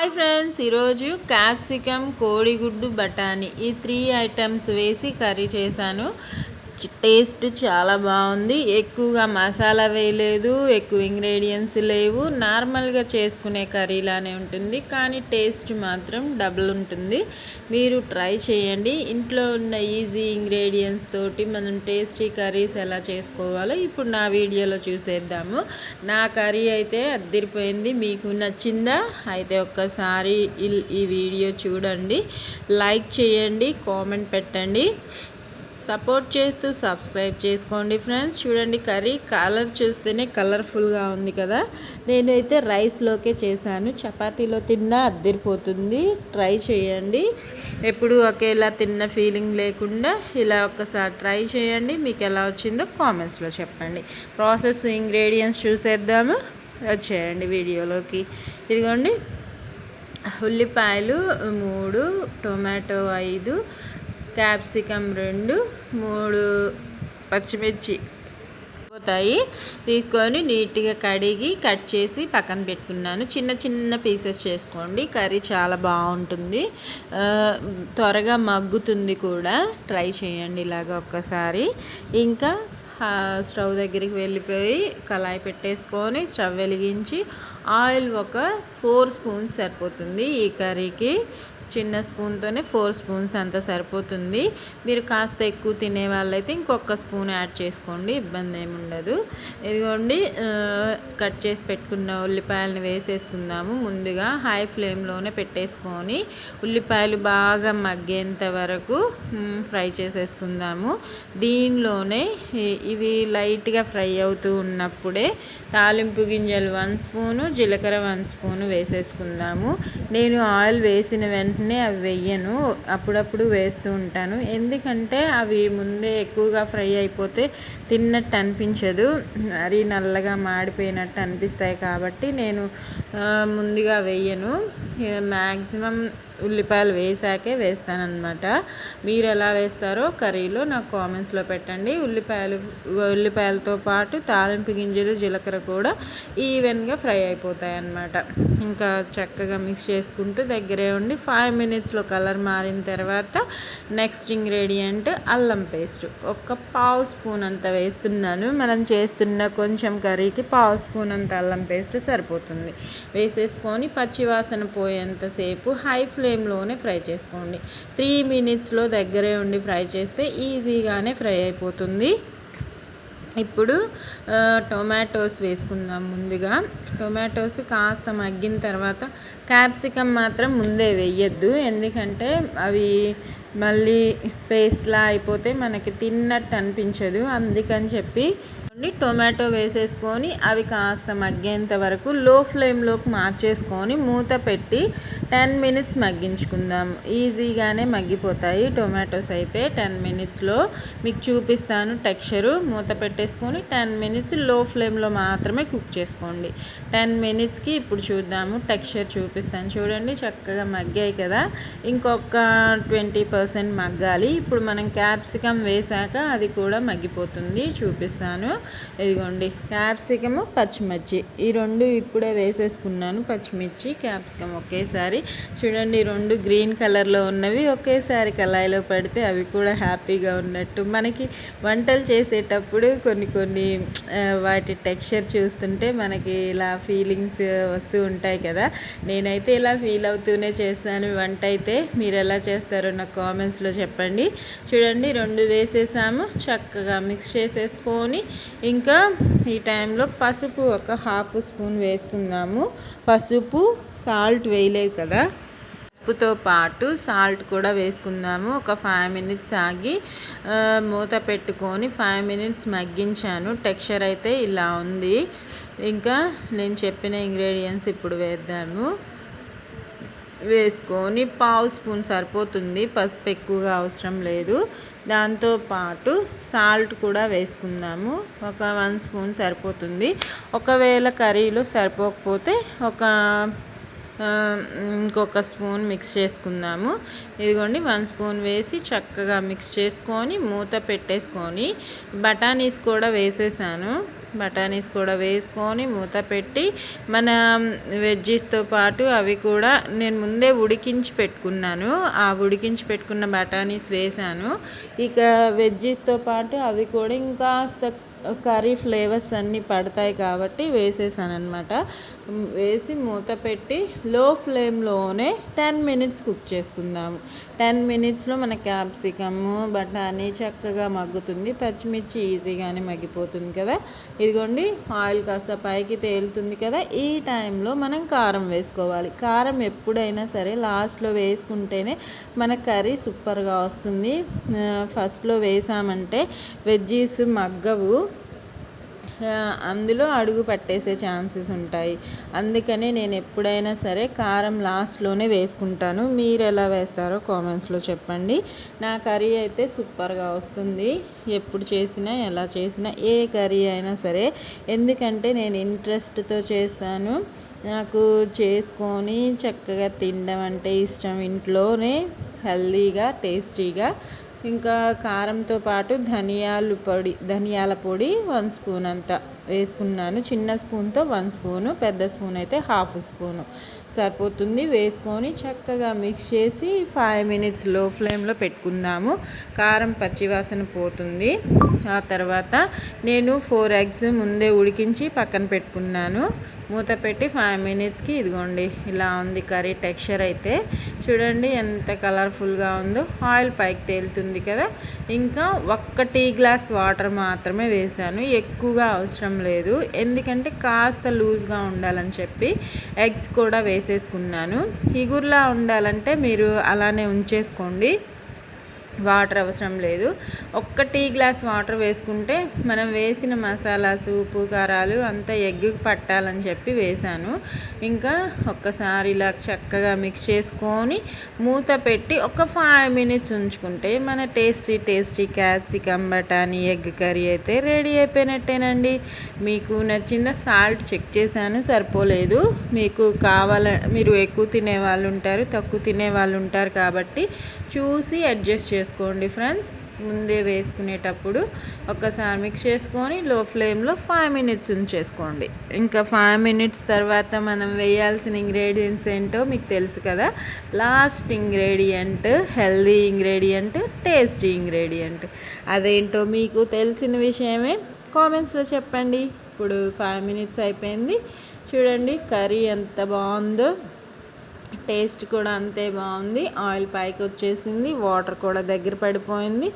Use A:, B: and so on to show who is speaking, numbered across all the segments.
A: Hi friends ఈరోజు capsicum కోడిగుడ్డు బఠానీ ఈ త్రీ ఐటమ్స్ వేసి కర్రీ చేశాను. టేస్ట్ చాలా బాగుంది. ఎక్కువగా మసాలా వేయలేదు ఎక్కువ ఇంగ్రీడియంట్స్ లేవు. నార్మల్గా చేసుకునే కర్రీలానే ఉంటుంది. కానీ టేస్ట్ మాత్రం డబుల్ ఉంటుంది. మీరు ట్రై చేయండి. ఇంట్లో ఉన్న ఈజీ ఇంగ్రీడియంట్స్ తోటి మనం టేస్టీ కర్రీస్ ఎలా చేసుకోవాలో ఇప్పుడు నా వీడియోలో చూసేద్దాము. నా కర్రీ అయితే అద్దరిపోయింది. మీకు నచ్చిందా? అయితే ఒక్కసారి ఈ వీడియో చూడండి. లైక్ చేయండి. కామెంట్ పెట్టండి. సపోర్ట్ చేస్తూ సబ్స్క్రైబ్ చేసుకోండి ఫ్రెండ్స్. చూడండి కర్రీ కలర్ చూస్తేనే కలర్ఫుల్గా ఉంది కదా. నేనైతే రైస్లోకే చేశాను. చపాతీలో తిన్నా అద్దరిపోతుంది. ట్రై చేయండి. ఎప్పుడు ఒకేలా తిన్న ఫీలింగ్ లేకుండా ఇలా ఒక్కసారి ట్రై చేయండి. మీకు ఎలా వచ్చిందో కామెంట్స్లో చెప్పండి. ప్రాసెస్ ఇంగ్రీడియంట్స్ చూసేద్దాము. వచ్చేయండి వీడియోలోకి. ఇదిగోండి. ఉల్లిపాయలు మూడు టొమాటో ఐదు క్యాప్సికమ్ రెండు మూడు పచ్చిమిర్చి పోతాయి. తీసుకొని నీట్గా కడిగి కట్ చేసి పక్కన పెట్టుకున్నాను. చిన్న చిన్న పీసెస్ చేసుకోండి. కర్రీ చాలా బాగుంటుంది. త్వరగా మగ్గుతుంది కూడా. ట్రై చేయండి ఇలాగ ఒక్కసారి. ఇంకా స్టవ్ దగ్గరికి వెళ్ళిపోయి కళాయి పెట్టేసుకొని స్టవ్ వెలిగించి ఆయిల్ ఒక ఫోర్ స్పూన్స్ సరిపోతుంది ఈ కర్రీకి. చిన్న స్పూన్తోనే ఫోర్ స్పూన్స్ అంత సరిపోతుంది. మీరు కాస్త ఎక్కువ తినే వాళ్ళైతే ఇంకొక స్పూన్ యాడ్ చేసుకోండి ఇబ్బంది ఏమి ఉండదు. ఇదిగోండి కట్ చేసి పెట్టుకున్న ఉల్లిపాయలను వేసేసుకుందాము. ముందుగా హై ఫ్లేమ్లోనే పెట్టేసుకొని ఉల్లిపాయలు బాగా మగ్గేంత వరకు ఫ్రై చేసేసుకుందాము. దీనిలోనే ఇవి లైట్గా ఫ్రై అవుతూ ఉన్నప్పుడే తాలింపు గింజలు వన్ స్పూను జీలకర్ర వన్ స్పూను వేసేసుకుందాము. నేను ఆయిల్ వేసిన వెంటనే అవి వేయను అప్పుడప్పుడు వేస్తూ ఉంటాను. ఎందుకంటే అవి ముందే ఎక్కువగా ఫ్రై అయిపోతే తిన్నట్టు అనిపించదు. మరీ నల్లగా మాడిపోయినట్టు అనిపిస్తాయి కాబట్టి నేను ముందుగా వెయ్యను. మ్యాక్సిమం ఉల్లిపాయలు వేసాకే వేస్తానన్నమాట. మీరు ఎలా వేస్తారో కర్రీలో నాకు కామెంట్స్లో పెట్టండి. ఉల్లిపాయలు ఉల్లిపాయలతో పాటు తాలింపు గింజలు జీలకర్ర కూడా ఈవెన్గా ఫ్రై అయిపోతాయి అన్నమాట ఇంకా చక్కగా మిక్స్ చేసుకుంటూ దగ్గరే ఉండి ఫైవ్ మినిట్స్లో కలర్ మారిన తర్వాత నెక్స్ట్ ఇంగ్రీడియంట్ అల్లం పేస్ట్. ఒక పావు స్పూన్ అంత వేస్తున్నాను. మనం చేస్తున్న కొంచెం కర్రీకి పావు స్పూన్ అంత అల్లం పేస్ట్ సరిపోతుంది. వేసేసుకొని పచ్చివాసన పోయేంతసేపు హై ఫ్లేమ్లోనే ఫ్రై చేసుకోండి. త్రీ మినిట్స్లో దగ్గరే ఉండి ఫ్రై చేస్తే ఈజీగానే ఫ్రై అయిపోతుంది. ఇప్పుడు టొమాటోస్ వేసుకుందాం ముందుగా. టొమాటోస్ కాస్త మగ్గిన తర్వాత క్యాప్సికమ్ మాత్రం ముందే వేయద్దు. ఎందుకంటే అవి మళ్ళీ పేస్ట్లా అయిపోతే మనకి తిన్నట్టు అనిపించదు. అందుకని చెప్పి టొమాటో వేసేసుకొని అవి కాస్త మగ్గేంత వరకు లో ఫ్లేమ్లోకి మార్చేసుకొని మూత పెట్టి టెన్ మినిట్స్ మగ్గించుకుందాం. ఈజీగానే మగ్గిపోతాయి టొమాటోస్ అయితే టెన్ మినిట్స్లో. మీకు చూపిస్తాను టెక్స్చరు. మూత పెట్టేసుకొని టెన్ మినిట్స్లో ఫ్లేమ్లో మాత్రమే కుక్ చేసుకోండి. టెన్ మినిట్స్కి ఇప్పుడు చూద్దాము. టెక్స్చర్ చూపిస్తాను. చూడండి చక్కగా మగ్గాయి కదా. ఇంకొక ట్వంటీ పర్సెంట్ మగ్గాలి. ఇప్పుడు మనం క్యాప్సికమ్ వేసాక అది కూడా మగ్గిపోతుంది. చూపిస్తాను. ఇదిగోండి క్యాప్సికము పచ్చిమిర్చి. ఈ రెండు ఇప్పుడే వేసేసుకున్నాను పచ్చిమిర్చి క్యాప్సికమ్ ఒకేసారి. చూడండి ఈ రెండు గ్రీన్ కలర్లో ఉన్నవి ఒకేసారి కళాయిలో పడితే అవి కూడా హ్యాపీగా ఉన్నట్టు. మనకి వంటలు చేసేటప్పుడు కొన్ని కొన్ని వాటి టెక్స్చర్ చూస్తుంటే మనకి ఇలా ఫీలింగ్స్ వస్తూ ఉంటాయి కదా. నేనైతే ఇలా ఫీల్ అవుతూనే చేస్తాను. వంట అయితే మీరు ఎలా చేస్తారో నాకు కామెంట్స్లో చెప్పండి. చూడండి రెండు వేసేసాము. చక్కగా మిక్స్ చేసేసుకొని ఇంకా ఈ టైంలో పసుపు ఒక హాఫ్ స్పూన్ వేసుకున్నాము పసుపు సాల్ట్ వేయలేదు కదా. పసుపుతో పాటు సాల్ట్ కూడా వేసుకున్నాము ఒక ఫైవ్ మినిట్స్ ఆగి మూత పెట్టుకొని ఫైవ్ మినిట్స్ మగ్గించాను. టెక్స్చర్ అయితే ఇలా ఉంది. ఇంకా నేను చెప్పిన ఇంగ్రీడియంట్స్ ఇప్పుడు వేద్దాము. వేసుకొని పావు స్పూన్ సరిపోతుంది. పసుపు ఎక్కువగా అవసరం లేదు. దాంతో పాటు సాల్ట్ కూడా వేసుకుందాము. ఒక వన్ స్పూన్ సరిపోతుంది. ఒకవేళ కర్రీలో సరిపోకపోతే ఒక ఇంకొక స్పూన్ మిక్స్ చేసుకుందాము. ఇదిగోండి వన్ స్పూన్ వేసి చక్కగా మిక్స్ చేసుకొని మూత పెట్టేసుకొని బఠానీస్ కూడా వేసేసాను. బఠానీస్ కూడా వేసుకొని మూత పెట్టి మన వెజ్జీస్తో పాటు అవి కూడా నేను ముందే ఉడికించి పెట్టుకున్నాను. ఆ ఉడికించి పెట్టుకున్న బఠానీస్ వేసాను. ఇక వెజ్జీస్తో పాటు అవి కూడా ఇంకాస్త కర్రీ ఫ్లేవర్స్ అన్నీ పడతాయి కాబట్టి వేసేసాను అనమాట వేసి మూత పెట్టి లో ఫ్లేమ్లోనే టెన్ మినిట్స్ కుక్ చేసుకుందాము. టెన్ మినిట్స్లో మన క్యాప్సికము బఠానీ చక్కగా మగ్గుతుంది. పచ్చిమిర్చి ఈజీగానే మగ్గిపోతుంది కదా. ఇదిగోండి ఆయిల్ కాస్త పైకి తేలుతుంది కదా. ఈ టైంలో మనం కారం వేసుకోవాలి. కారం ఎప్పుడైనా సరే లాస్ట్లో వేసుకుంటేనే మన కర్రీ సూపర్గా వస్తుంది. ఫస్ట్లో వేసామంటే వెజ్జీస్ మగ్గవు. అందులో అడుగు పట్టేసే ఛాన్సెస్ ఉంటాయి. అందుకని నేను ఎప్పుడైనా సరే కారం లాస్ట్లోనే వేసుకుంటాను. మీరు ఎలా వేస్తారో కామెంట్స్లో చెప్పండి. నా కర్రీ అయితే సూపర్గా వస్తుంది. ఎప్పుడు చేసినా ఎలా చేసినా ఏ కర్రీ అయినా సరే. ఎందుకంటే నేను ఇంట్రెస్ట్తో చేస్తాను. నాకు చేసుకొని చక్కగా తినడం అంటే ఇష్టం. ఇంట్లోనే హెల్దీగా టేస్టీగా ఇంకా కారంతో పాటు ధనియాల పొడి ధనియాల పొడి వన్ స్పూన్ అంత. వేసుకున్నాను. చిన్న స్పూన్తో వన్ స్పూను పెద్ద స్పూన్ అయితే హాఫ్ స్పూను. సరిపోతుంది. వేసుకొని చక్కగా మిక్స్ చేసి ఫైవ్ మినిట్స్లో ఫ్లేమ్లో పెట్టుకుందాము. కారం పచ్చివాసన పోతుంది. ఆ తర్వాత నేను ఫోర్ ఎగ్స్ ముందే ఉడికించి పక్కన పెట్టుకున్నాను. మూత పెట్టి ఫైవ్ మినిట్స్కి ఇదిగోండి ఇలా ఉంది కర్రీ టెక్స్చర్ అయితే. చూడండి ఎంత కలర్ఫుల్గా ఉందో. ఆయిల్ పైకి తేలుతుంది కదా. ఇంకా ఒక్క టీ గ్లాస్ వాటర్ మాత్రమే వేసాను ఎక్కువగా అవసరం లేదు. ఎందుకంటే కాస్త లూజ్గా ఉండాలని చెప్పి ఎగ్స్ కూడా వేసేసుకున్నాను. ఇగుర్లా ఉండాలంటే మీరు అలానే ఉంచేసుకోండి. వాటర్ అవసరం లేదు. ఒక్క టీ గ్లాస్ వాటర్ వేసుకుంటే మనం వేసిన మసాలాస్ ఉప్పు కారాలు అంతా ఎగ్గు పట్టాలని చెప్పి వేసాను ఇంకా ఒక్కసారి ఇలా చక్కగా మిక్స్ చేసుకొని మూత పెట్టి ఒక ఫైవ్ మినిట్స్ ఉంచుకుంటే మన టేస్టీ టేస్టీ క్యాప్సికమ్ బటానీ ఎగ్ కర్రీ అయితే రెడీ అయిపోయినట్టేనండి. మీకు నచ్చిందా సాల్ట్ చెక్ చేశాను సరిపోలేదు. మీకు కావాల మీరు ఎక్కువ తినే వాళ్ళు ఉంటారు తక్కువ తినే వాళ్ళు ఉంటారు కాబట్టి చూసి అడ్జస్ట్ చేసుకోండి. ఫ్రెండ్స్. ముందే వేసుకునేటప్పుడు ఒక్కసారి మిక్స్ చేసుకొని లో ఫ్లేమ్లో ఫైవ్ మినిట్స్ ఉంచేసుకోండి ఇంకా ఫైవ్ మినిట్స్ తర్వాత మనం వేయాల్సిన ఇంగ్రీడియంట్స్ ఏంటో మీకు తెలుసు కదా. Last ingredient healthy ingredient tasty ingredient అదేంటో మీకు తెలిసిన విషయమే కామెంట్స్లో చెప్పండి. ఇప్పుడు ఫైవ్ మినిట్స్ అయిపోయింది. చూడండి కర్రీ ఎంత బాగుందో. టేస్ట్ కూడా అంతే బాగుంది. ఆయిల్ పైకి వచ్చేసింది. వాటర్ కూడా దగ్గర పడిపోయింది.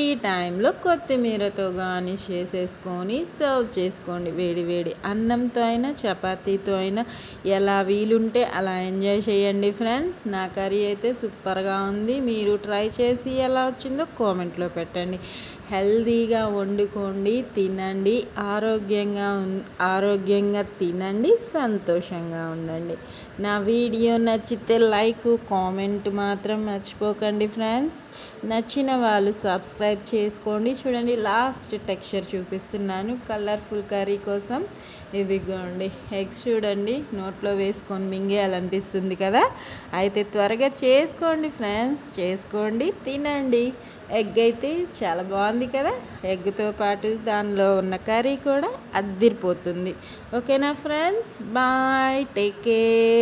A: ఈ టైంలో కొత్తిమీరతో గార్నిష్ చేసేసుకొని సర్వ్ చేసుకోండి. వేడి వేడి అన్నంతో అయినా చపాతీతో అయినా ఎలా వీలుంటే అలా ఎంజాయ్ చేయండి ఫ్రెండ్స్. నా కర్రీ అయితే సూపర్గా ఉంది. మీరు ట్రై చేసి ఎలా వచ్చిందో కామెంట్లో పెట్టండి. హెల్దీగా వండుకోండి తినండి ఆరోగ్యంగా ఆరోగ్యంగా తినండి సంతోషంగా ఉండండి. నా వీడియో నచ్చితే లైక్ కామెంట్ మాత్రం మర్చిపోకండి ఫ్రెండ్స్. నచ్చిన వాళ్ళు సబ్స్క్రైబ్ చేసుకోండి. చూడండి లాస్ట్ టెక్స్చర్ చూపిస్తున్నాను. కలర్ఫుల్ కర్రీ కోసం. ఇదిగోండి ఎగ్స్ చూడండి. నోట్లో వేసుకొని మింగేయాలనిపిస్తుంది కదా. అయితే త్వరగా చేసుకోండి ఫ్రెండ్స్. చేసుకోండి తినండి. ఎగ్ అయితే చాలా బాగుంది కదా. ఎగ్తో పాటు దానిలో ఉన్న కర్రీ కూడా అద్దిరిపోతుంది. ఓకేనా friends? Bye take care.